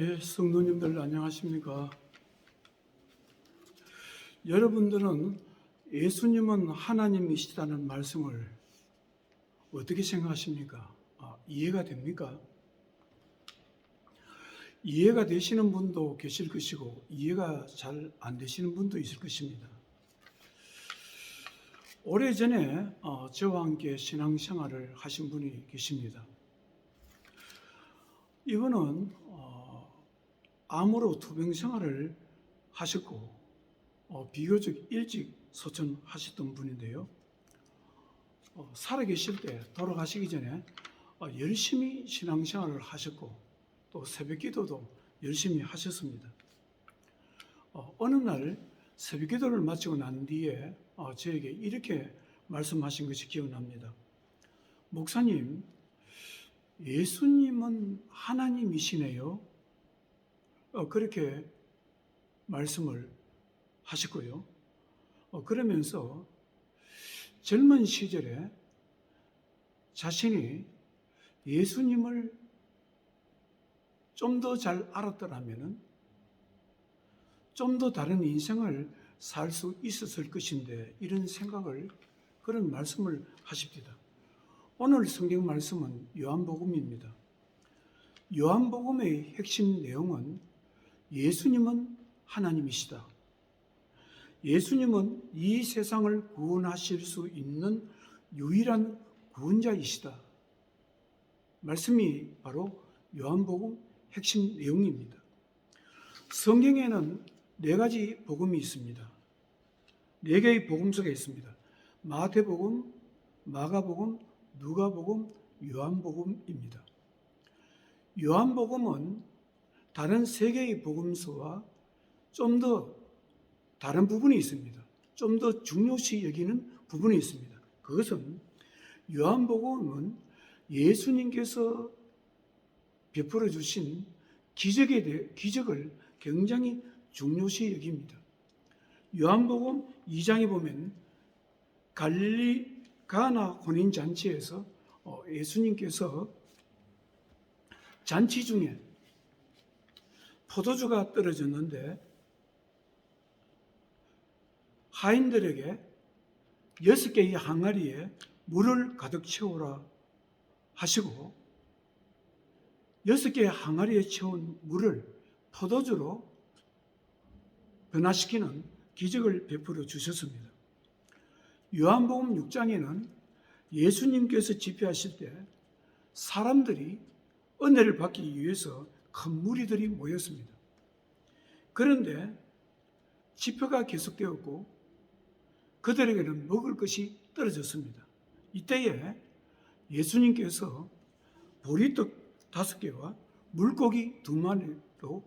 예, 성도님들 안녕하십니까? 여러분들은 예수님은 하나님이시다는 말씀을 어떻게 생각하십니까? 아, 이해가 됩니까? 이해가 되시는 분도 계실 것이고 이해가 잘 안 되시는 분도 있을 것입니다. 오래전에 어, 저와 함께 신앙생활을 하신 분이 계십니다. 이분은 어, 암으로 투병 생활을 하셨고 어, 비교적 일찍 소천하셨던 분인데요. 어, 살아계실 때 돌아가시기 전에 어, 열심히 신앙생활을 하셨고 또 새벽기도도 열심히 하셨습니다. 어, 어느 날 새벽기도를 마치고 난 뒤에 어, 저에게 이렇게 말씀하신 것이 기억납니다. 목사님, 예수님은 하나님이시네요. 어, 그렇게 말씀을 하셨고요. 어, 그러면서 젊은 시절에 자신이 예수님을 좀 더 잘 알았더라면 좀 더 다른 인생을 살 수 있었을 것인데 이런 생각을 그런 말씀을 하십니다. 오늘 성경 말씀은 요한복음입니다. 요한복음의 핵심 내용은 예수님은 하나님이시다. 예수님은 이 세상을 구원하실 수 있는 유일한 구원자이시다. 말씀이 바로 요한복음 핵심 내용입니다. 성경에는 네 가지 복음이 있습니다. 네 개의 복음서가 있습니다. 마태복음, 마가복음, 누가복음, 요한복음입니다. 요한복음은 다른 세 개의 복음서와 좀 더 다른 부분이 있습니다. 좀 더 중요시 여기는 부분이 있습니다. 그것은 요한복음은 예수님께서 베풀어 주신 기적에 대해 기적을 굉장히 중요시 여깁니다. 요한복음 2장에 보면 갈릴리 가나 혼인 잔치에서 어, 예수님께서 잔치 중에 포도주가 떨어졌는데 하인들에게 여섯 개의 항아리에 물을 가득 채우라 하시고 여섯 개의 항아리에 채운 물을 포도주로 변화시키는 기적을 베풀어 주셨습니다. 요한복음 6장에는 예수님께서 집회하실 때 사람들이 은혜를 받기 위해서 큰 무리들이 모였습니다. 그런데 집회가 계속되었고 그들에게는 먹을 것이 떨어졌습니다. 이때에 예수님께서 보리떡 다섯 개와 물고기 두 마리로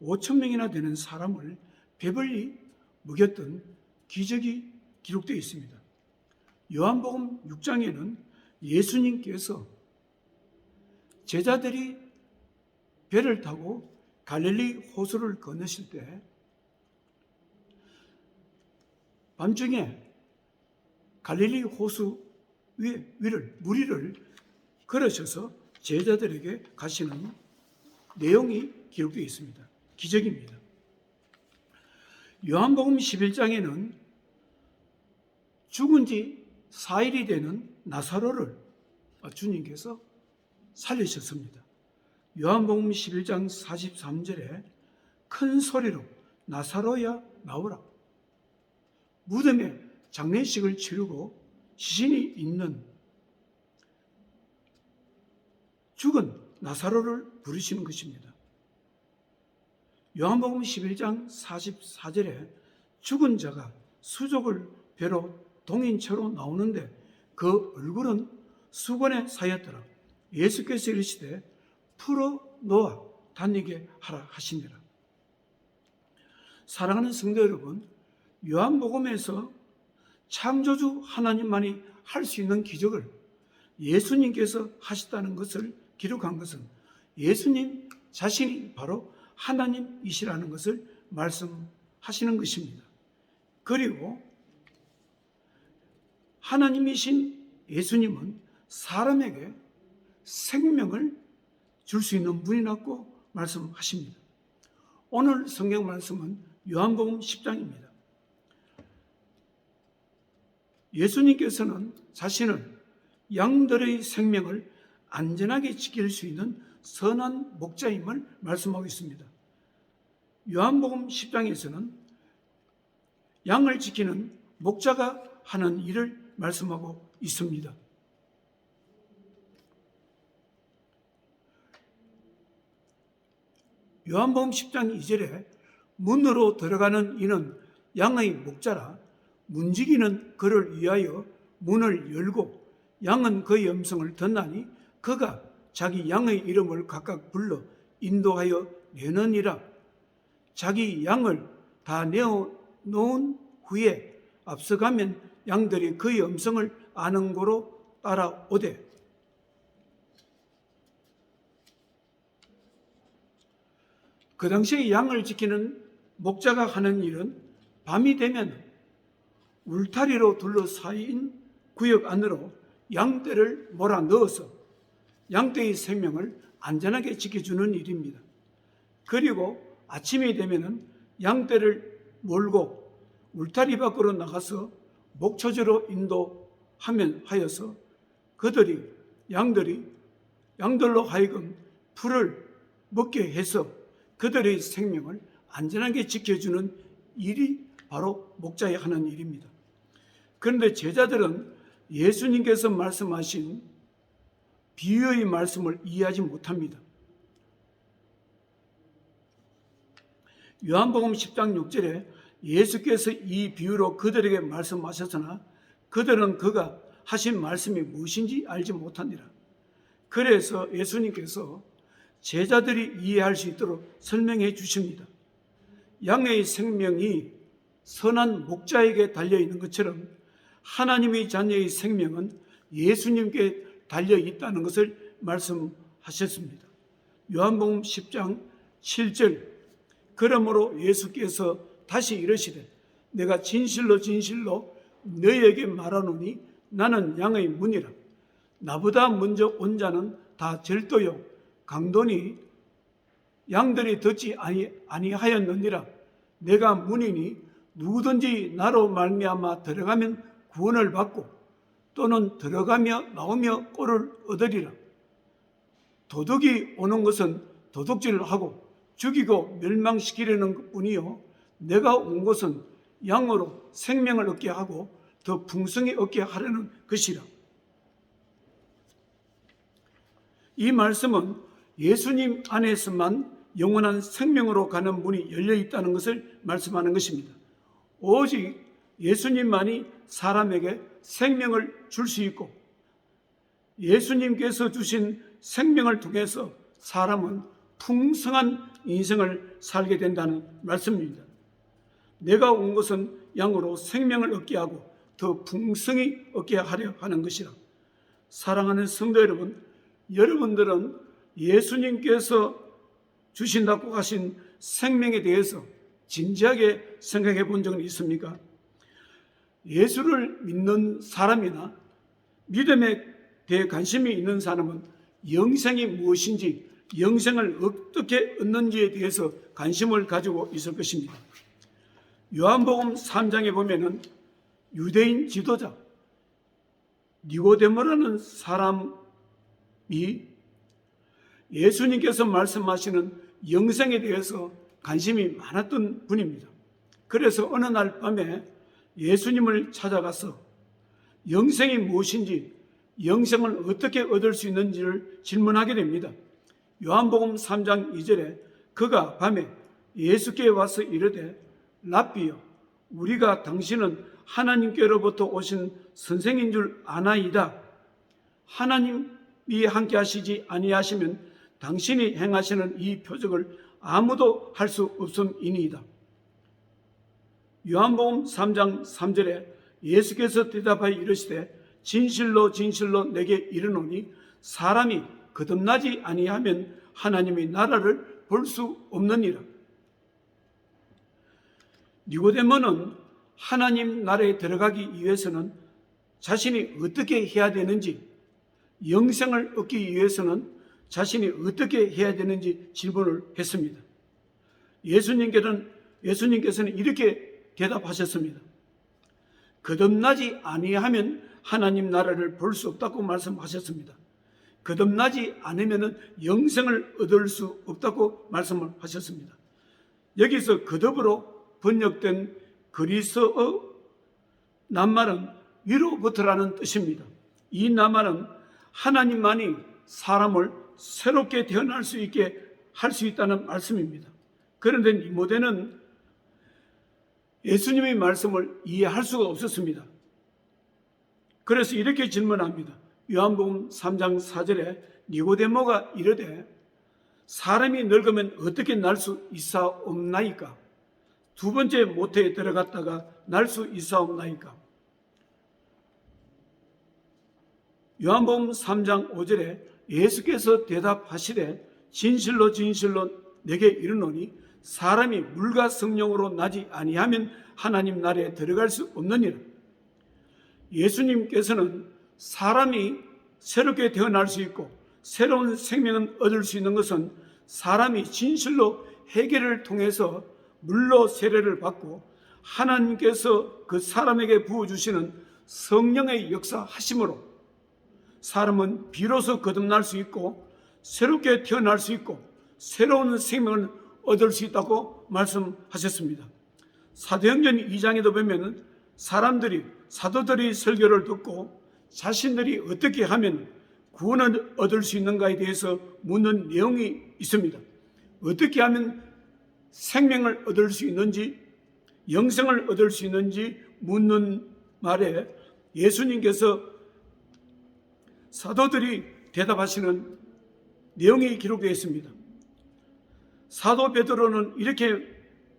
5천 명이나 되는 사람을 배불리 먹였던 기적이 기록되어 있습니다. 요한복음 6장에는 예수님께서 제자들이 배를 타고 갈릴리 호수를 건너실 때 밤중에 갈릴리 호수 위, 위를 무리를 걸으셔서 제자들에게 가시는 내용이 기록되어 있습니다. 기적입니다. 요한복음 11장에는 죽은 지 4일이 되는 나사로를 주님께서 살리셨습니다. 요한복음 11장 43절에 큰 소리로 나사로야 나오라. 무덤에 장례식을 치르고 시신이 있는 죽은 나사로를 부르시는 것입니다. 요한복음 11장 44절에 죽은 자가 수족을 배로 동인처로 나오는데 그 얼굴은 수건에 사였더라. 예수께서 이르시되 풀어 놓아 다니게 하라 하시니라. 사랑하는 성도 여러분, 요한복음에서 창조주 하나님만이 할 수 있는 기적을 예수님께서 하셨다는 것을 기록한 것은 예수님 자신이 바로 하나님이시라는 것을 말씀하시는 것입니다. 그리고 하나님이신 예수님은 사람에게 생명을 줄 수 있는 분이었고 말씀하십니다. 오늘 성경 말씀은 요한복음 10장입니다. 예수님께서는 자신은 양들의 생명을 안전하게 지킬 수 있는 선한 목자임을 말씀하고 있습니다. 요한복음 10장에서는 양을 지키는 목자가 하는 일을 말씀하고 있습니다. 요한복음 10장 2절에 문으로 들어가는 이는 양의 목자라 문지기는 그를 위하여 문을 열고 양은 그의 음성을 듣나니 그가 자기 양의 이름을 각각 불러 인도하여 내느니라. 자기 양을 다 내어 놓은 후에 앞서가면 양들이 그의 음성을 아는 고로 따라오되 그 당시에 양을 지키는 목자가 하는 일은 밤이 되면 울타리로 둘러싸인 구역 안으로 양떼를 몰아 넣어서 양떼의 생명을 안전하게 지켜주는 일입니다. 그리고 아침이 되면은 양떼를 몰고 울타리 밖으로 나가서 목초지로 인도하면 하여서 그들이 양들이 양들로 하여금 풀을 먹게 해서 그들의 생명을 안전하게 지켜주는 일이 바로 목자의 하는 일입니다. 그런데 제자들은 예수님께서 말씀하신 비유의 말씀을 이해하지 못합니다. 요한복음 10장 6절에 예수께서 이 비유로 그들에게 말씀하셨으나 그들은 그가 하신 말씀이 무엇인지 알지 못하니라. 그래서 예수님께서 제자들이 이해할 수 있도록 설명해 주십니다. 양의 생명이 선한 목자에게 달려 있는 것처럼 하나님의 자녀의 생명은 예수님께 달려 있다는 것을 말씀하셨습니다. 요한복음 10장 7절 그러므로 예수께서 다시 이르시되 내가 진실로 진실로 너희에게 말하노니 나는 양의 문이라 나보다 먼저 온 자는 다 절도요 강도니 양들이 듣지 아니, 아니하였느니라. 내가 문이니 누구든지 나로 말미암아 들어가면 구원을 받고 또는 들어가며 나오며 꼴을 얻으리라. 도둑이 오는 것은 도둑질을 하고 죽이고 멸망시키려는 뿐이요. 내가 온 것은 양으로 생명을 얻게 하고 더 풍성히 얻게 하려는 것이라. 이 말씀은 예수님 안에서만 영원한 생명으로 가는 문이 열려 있다는 것을 말씀하는 것입니다. 오직 예수님만이 사람에게 생명을 줄 수 있고 예수님께서 주신 생명을 통해서 사람은 풍성한 인생을 살게 된다는 말씀입니다. 내가 온 것은 양으로 생명을 얻게 하고 더 풍성히 얻게 하려 하는 것이라. 사랑하는 성도 여러분, 여러분들은 예수님께서 주신다고 하신 생명에 대해서 진지하게 생각해 본 적은 있습니까? 예수를 믿는 사람이나 믿음에 대해 관심이 있는 사람은 영생이 무엇인지, 영생을 어떻게 얻는지에 대해서 관심을 가지고 있을 것입니다. 요한복음 3장에 보면은 유대인 지도자 니고데모라는 사람이 예수님께서 말씀하시는 영생에 대해서 관심이 많았던 분입니다. 그래서 어느 날 밤에 예수님을 찾아가서 영생이 무엇인지, 영생을 어떻게 얻을 수 있는지를 질문하게 됩니다. 요한복음 3장 2절에 그가 밤에 예수께 와서 이르되 랍비여 우리가 당신은 하나님께로부터 오신 선생인 줄 아나이다. 하나님이 함께 하시지 아니하시면 당신이 행하시는 이 표적을 아무도 할 수 없음이니이다. 요한복음 3장 3절에 예수께서 대답하여 이르시되 진실로 진실로 내게 이르노니 사람이 거듭나지 아니하면 하나님의 나라를 볼 수 없느니라. 니고데모는 하나님 나라에 들어가기 위해서는 자신이 어떻게 해야 되는지, 영생을 얻기 위해서는 자신이 어떻게 해야 되는지 질문을 했습니다. 예수님께서는, 예수님께서는 이렇게 대답하셨습니다. 거듭나지 아니하면 하나님 나라를 볼 수 없다고 말씀하셨습니다. 거듭나지 않으면 영생을 얻을 수 없다고 말씀을 하셨습니다. 여기서 거듭으로 번역된 그리스어 낱말은 위로부터라는 뜻입니다. 이 낱말은 하나님만이 사람을 새롭게 태어날 수 있게 할 수 있다는 말씀입니다. 그런데 니모데는 예수님의 말씀을 이해할 수가 없었습니다. 그래서 이렇게 질문합니다. 요한복음 3장 4절에 니고데모가 이르되 사람이 늙으면 어떻게 날 수 있사옵나이까? 두 번째 모태에 들어갔다가 날 수 있사옵나이까? 요한복음 3장 5절에 예수께서 대답하시되 진실로 진실로 내게 이르노니 사람이 물과 성령으로 나지 아니하면 하나님 나라에 들어갈 수 없느니라. 예수님께서는 사람이 새롭게 태어날 수 있고 새로운 생명을 얻을 수 있는 것은 사람이 진실로 해결을 통해서 물로 세례를 받고 하나님께서 그 사람에게 부어주시는 성령의 역사하심으로 사람은 비로소 거듭날 수 있고 새롭게 태어날 수 있고 새로운 생명을 얻을 수 있다고 말씀하셨습니다. 사도행전 2장에도 보면 사람들이 사도들이 설교를 듣고 자신들이 어떻게 하면 구원을 얻을 수 있는가에 대해서 묻는 내용이 있습니다. 어떻게 하면 생명을 얻을 수 있는지, 영생을 얻을 수 있는지 묻는 말에 예수님께서 사도들이 대답하시는 내용이 기록되어 있습니다. 사도 베드로는 이렇게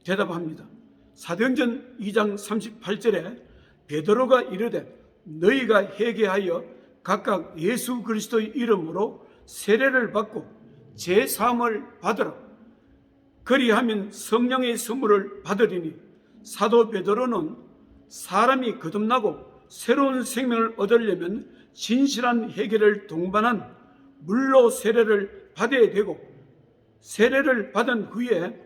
대답합니다. 사도행전 2장 38절에 베드로가 이르되 너희가 회개하여 각각 예수 그리스도의 이름으로 세례를 받고 제 사함을 받으라. 그리하면 성령의 선물을 받으리니 사도 베드로는 사람이 거듭나고 새로운 생명을 얻으려면 진실한 회개를 동반한 물로 세례를 받아야 되고 세례를 받은 후에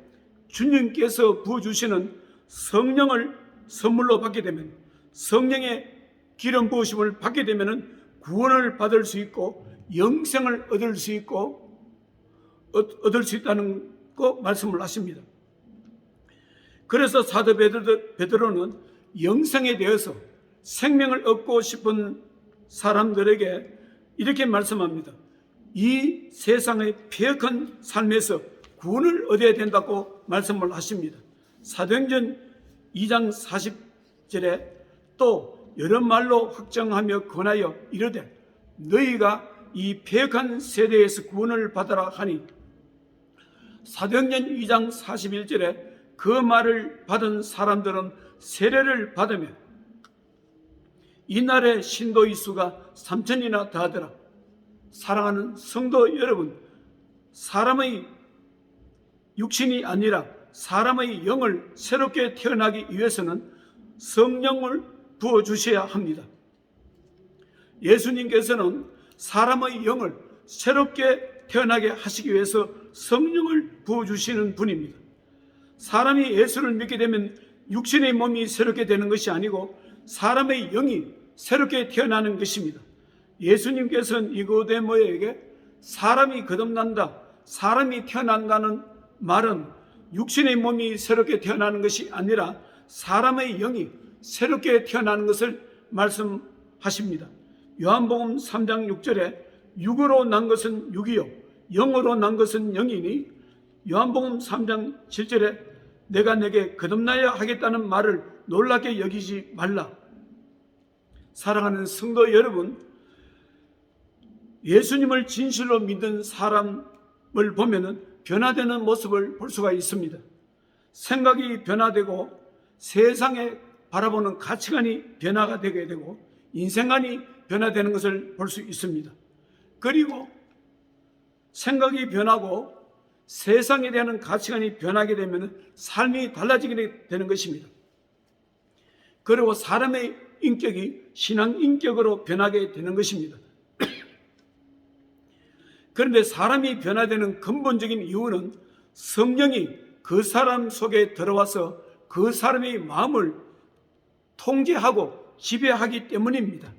주님께서 부어주시는 성령을 선물로 받게 되면 성령의 기름 부으심을 받게 되면 구원을 받을 수 있고 영생을 얻을 수 있고 얻- 얻을 수 있다는 거 말씀을 하십니다. 그래서 사도 베드로- 베드로는 영생에 대해서 생명을 얻고 싶은 사람들에게 이렇게 말씀합니다. 이 세상의 폐역한 삶에서 구원을 얻어야 된다고 말씀을 하십니다. 사도행전 2장 40절에 또 여러 말로 확정하며 권하여 이르되 너희가 이 폐역한 세대에서 구원을 받아라 하니 사도행전 2장 41절에 그 말을 받은 사람들은 세례를 받으며 이날의 신도의 수가 3천이나 다하더라. 사랑하는 성도 여러분, 사람의 육신이 아니라 사람의 영을 새롭게 태어나기 위해서는 성령을 부어 주셔야 합니다. 예수님께서는 사람의 영을 새롭게 태어나게 하시기 위해서 성령을 부어 주시는 분입니다. 사람이 예수를 믿게 되면 육신의 몸이 새롭게 되는 것이 아니고 사람의 영이 새롭게 태어나는 것입니다. 예수님께서는 이고데모에게 사람이 거듭난다, 사람이 태어난다는 말은 육신의 몸이 새롭게 태어나는 것이 아니라 사람의 영이 새롭게 태어나는 것을 말씀하십니다. 요한복음 3장 6절에 육으로 난 것은 육이요 영으로 난 것은 영이니 요한복음 3장 7절에 내가 내게 거듭나야 하겠다는 말을 놀랍게 여기지 말라. 사랑하는 성도 여러분, 예수님을 진실로 믿는 사람을 보면은 변화되는 모습을 볼 수가 있습니다. 생각이 변화되고 세상에 바라보는 가치관이 변화가 되게 되고 인생관이 변화되는 것을 볼 수 있습니다. 그리고 생각이 변하고 세상에 대한 가치관이 변하게 되면 삶이 달라지게 되는 것입니다. 그리고 사람의 인격이 신앙 인격으로 변하게 되는 것입니다. 그런데 사람이 변화되는 근본적인 이유는 성령이 그 사람 속에 들어와서 그 사람의 마음을 통제하고 지배하기 때문입니다.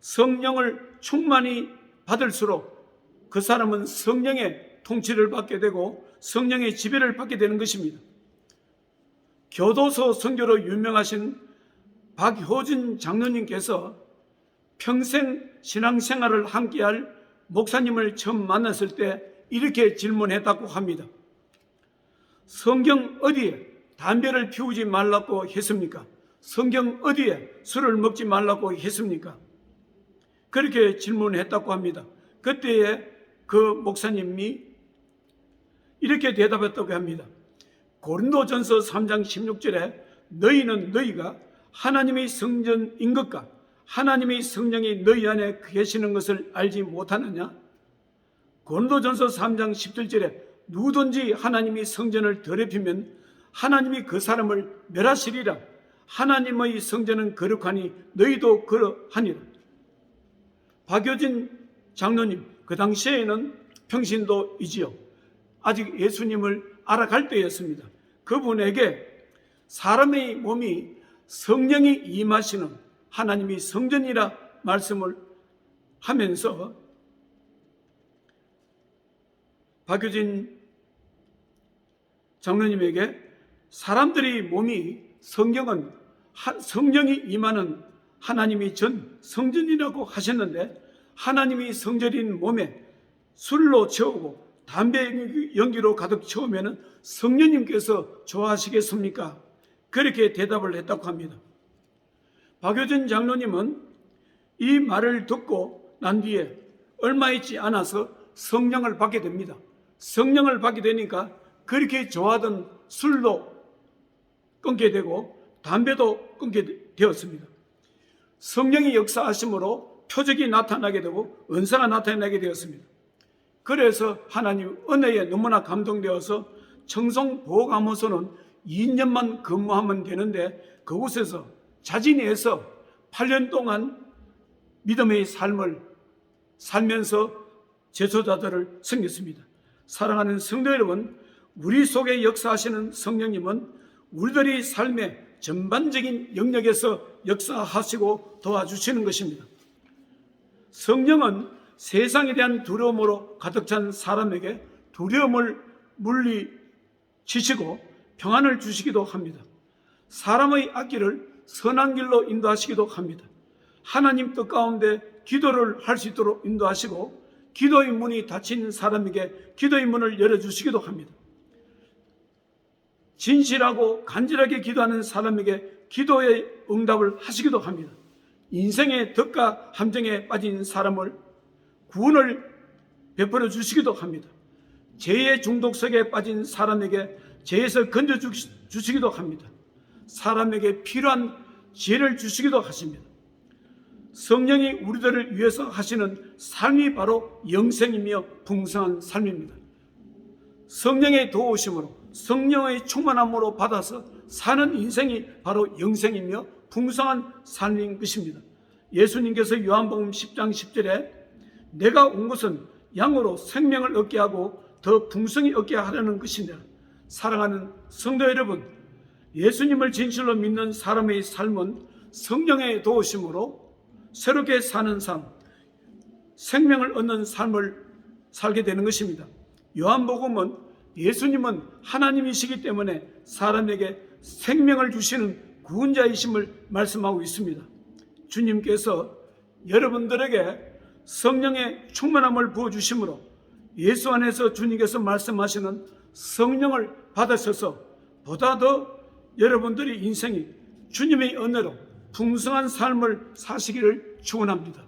성령을 충만히 받을수록 그 사람은 성령의 통치를 받게 되고 성령의 지배를 받게 되는 것입니다. 교도소 선교로 유명하신 박효진 장로님께서 평생 신앙생활을 함께할 목사님을 처음 만났을 때 이렇게 질문했다고 합니다. 성경 어디에 담배를 피우지 말라고 했습니까? 성경 어디에 술을 먹지 말라고 했습니까? 그렇게 질문했다고 합니다. 그때에 그 목사님이 이렇게 대답했다고 합니다. 고린도전서 3장 16절에 너희는 너희가 하나님의 성전인 것과 하나님의 성령이 너희 안에 계시는 것을 알지 못하느냐? 고린도전서 3장 17절에 누구든지 하나님이 성전을 더럽히면 하나님이 그 사람을 멸하시리라. 하나님의 성전은 거룩하니 너희도 그러하니라. 박효진 장로님 그 당시에는 평신도이지요. 아직 예수님을 알아갈 때였습니다. 그분에게 사람의 몸이 성령이 임하시는 하나님이 성전이라 말씀을 하면서 박효진 장로님에게 사람들이 몸이 성경은 하- 성령이 임하는 하나님이 전 성전이라고 하셨는데 하나님이 성전인 몸에 술로 채우고 담배 연기로 가득 채우면 성령님께서 좋아하시겠습니까? 그렇게 대답을 했다고 합니다. 박효진 장로님은 이 말을 듣고 난 뒤에 얼마 있지 않아서 성령을 받게 됩니다. 성령을 받게 되니까 그렇게 좋아하던 술도 끊게 되고 담배도 끊게 되었습니다. 성령이 역사하심으로 표적이 나타나게 되고 은사가 나타나게 되었습니다. 그래서 하나님 은혜에 너무나 감동되어서 청송 보호감호소는 2년만 근무하면 되는데 그곳에서 자진해서 8년 동안 믿음의 삶을 살면서 제소자들을 섬겼습니다. 사랑하는 성도 여러분, 우리 속에 역사하시는 성령님은 우리들의 삶의 전반적인 영역에서 역사하시고 도와주시는 것입니다. 성령은 세상에 대한 두려움으로 가득 찬 사람에게 두려움을 물리치시고 평안을 주시기도 합니다. 사람의 앞길을 선한 길로 인도하시기도 합니다. 하나님 뜻 가운데 기도를 할 수 있도록 인도하시고 기도의 문이 닫힌 사람에게 기도의 문을 열어주시기도 합니다. 진실하고 간절하게 기도하는 사람에게 기도의 응답을 하시기도 합니다. 인생의 덕과 함정에 빠진 사람을 구원을 베풀어 주시기도 합니다. 죄의 중독성에 빠진 사람에게 죄에서 건져 주시기도 합니다. 사람에게 필요한 지혜를 주시기도 하십니다. 성령이 우리들을 위해서 하시는 삶이 바로 영생이며 풍성한 삶입니다. 성령의 도우심으로 성령의 충만함으로 받아서 사는 인생이 바로 영생이며 풍성한 삶인 것입니다. 예수님께서 요한복음 10장 10절에 내가 온 것은 양으로 생명을 얻게 하고 더 풍성히 얻게 하려는 것이냐. 사랑하는 성도 여러분, 예수님을 진실로 믿는 사람의 삶은 성령의 도우심으로 새롭게 사는 삶, 생명을 얻는 삶을 살게 되는 것입니다. 요한복음은 예수님은 하나님이시기 때문에 사람에게 생명을 주시는 구원자이심을 말씀하고 있습니다. 주님께서 여러분들에게 성령의 충만함을 부어주심으로 예수 안에서 주님께서 말씀하시는 성령을 받으셔서 보다 더 여러분들의 인생이 주님의 은혜로 풍성한 삶을 사시기를 축원합니다.